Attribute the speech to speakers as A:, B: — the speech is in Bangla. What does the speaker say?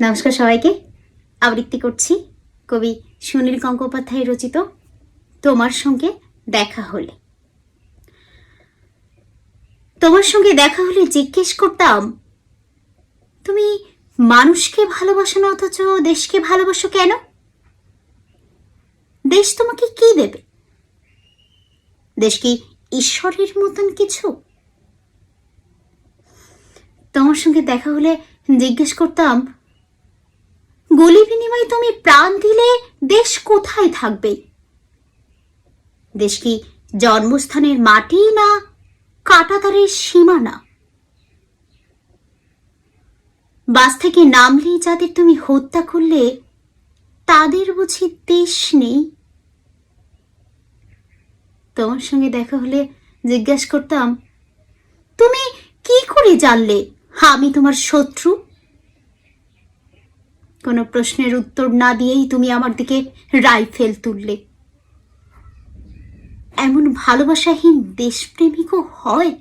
A: নমস্কার সবাইকে। আবৃত্তি করছি কবি সুনীল গঙ্গোপাধ্যায় রচিত তোমার সঙ্গে দেখা হলে। তোমার সঙ্গে দেখা হলে জিজ্ঞেস করতাম, তুমি মানুষকে ভালোবাসো না অথচ দেশকে ভালোবাসো কেন? দেশ তোমাকে কি দেবে? দেশ কি ঈশ্বরের মতন কিছু? তোমার সঙ্গে দেখা হলে জিজ্ঞেস করতাম গুলি বিনিময়ে তুমি প্রাণ দিলে দেশ কোথায় থাকবে? দেশ কি জন্মস্থানের মাটি না কাটাতারের সীমানা? বাস থেকে নামলেই যাদের তুমি হত্যা করলে, তাদের বুঝি দেশ নেই? তোমার সঙ্গে দেখা হলে জিজ্ঞাসা করতাম, তুমি কি করে জানলে আমি তোমার শত্রু? কোনো প্রশ্নের উত্তর না দিয়েই তুমি আমার দিকে রাইফেল তুললে। এমন ভালোবাসাহীন দেশপ্রেমিকও হয়?